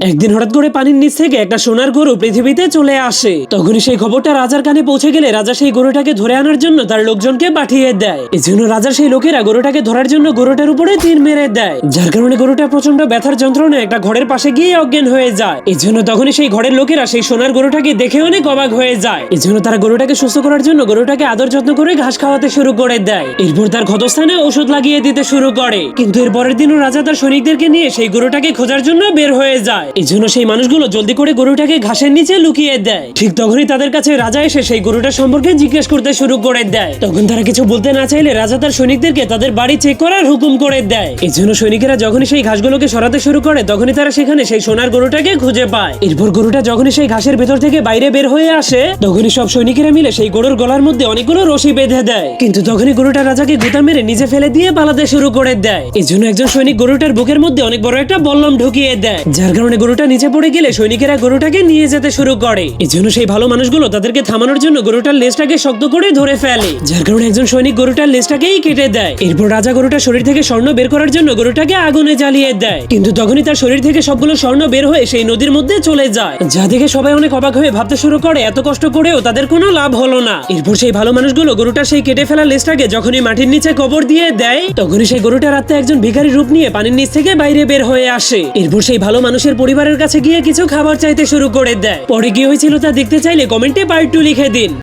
একদিন হঠাৎ করে পানির নিচ থেকে একটা সোনার গরু পৃথিবীতে চলে আসে। তখনই সেই খবরটা রাজার কানে পৌঁছে গেলে রাজা সেই গরুটাকে ধরে আনার জন্য তার লোকজনকে পাঠিয়ে দেয়। এজন্য রাজার সেই লোকেরা গরুটাকে ধরার জন্য গরুটার উপরে তীর মেরে দেয়। যার কারণে গরুটা প্রচণ্ড ব্যথার যন্ত্রণায় একটা ঘরের পাশে গিয়ে অজ্ঞান হয়ে যায়। এজন্য তখনই সেই ঘরের লোকেরা সেই সোনার গরুটাকে দেখে অনেক অবাক হয়ে যায়। এজন্য তারা গরুটাকে সুস্থ করার জন্য গরুটাকে আদর যত্ন করে ঘাস খাওয়াতে শুরু করে দেয়। এরপর তার ক্ষতস্থানে ওষুধ লাগিয়ে দিতে শুরু করে। কিন্তু এর পরের দিনও রাজা তার সৈনিকদেরকে নিয়ে সেই গরুটাকে খোঁজার জন্য বের হয়ে যায়। এই জন্য সেই মানুষগুলো জলদি করে গরুটাকে ঘাসের নিচে লুকিয়ে দেয়। ঠিক তখনই তাদের কাছে রাজা এসে সেই গরুটার সম্পর্কে জিজ্ঞেস করতে শুরু করে দেয়। তখন তারা কিছু বলতে না চাইলে রাজা তার সৈনিকদেরকে তাদের বাড়ি চেক করার হুকুম করে দেয়। এই জন্য সৈনিকেরা যখনই সেই ঘাসগুলোকে সরাতে শুরু করে, তখনই তারা সেখানে সেই সোনার গরুটাকে খুঁজে পায়। এরপর গরুটা যখনই সেই ঘাসের ভেতর থেকে বাইরে বের হয়ে আসে, তখনই সব সৈনিকেরা মিলে সেই গরুর গলার মধ্যে অনেকগুলো রশি বেঁধে দেয়। কিন্তু তখনই গরুটা রাজাকে গুতা মেরে নিজে ফেলে দিয়ে পালাতে শুরু করে দেয়। এই জন্য একজন সৈনিক গরুটার বুকের মধ্যে অনেক বড় একটা বল্লম ঢুকিয়ে দেয়, যার কারণে গরুটা নিচে পড়ে গেলে সৈনিকেরা গরুটাকে নিয়ে যেতে শুরু করে। এই জন্য সেই ভালো মানুষগুলো তাদেরকে থামানোর জন্য গরুটার লেজটাকে শক্ত করে ধরে ফেলে। যার কারণে একজন সৈনিক গরুটার লেজটাকেই কেটে দেয়। এরপর রাজা গরুটার শরীর থেকে স্বর্ণ বের করার জন্য গরুটাকে আগুনে জ্বালিয়ে দেয়। কিন্তু তখনই তার শরীর থেকে সবগুলো স্বর্ণ বের হয়ে সেই নদীর মধ্যে চলে যায়। যা দেখে সবাই অনেক অবাক হয়ে ভাবতে শুরু করে, এত কষ্ট করেও তাদের কোনো লাভ হলো না। এরপর সেই ভালো মানুষগুলো গরুটার সেই কেটে ফেলা লেজটাকে যখনই মাটির নিচে কবর দিয়ে দেয়, তখনই সেই গরুটা রাতে একজন ভিখারি রূপ নিয়ে পানির নিচ থেকে বাইরে বের হয়ে আসে। এরপর সেই ভালো মানুষের পরিবারের কাছে গিয়ে কিছু খাবার চাইতে শুরু করে দেয়। পরে কি হয়েছিল তা দেখতে চাইলে কমেন্টে পার্ট টু লিখে দিন।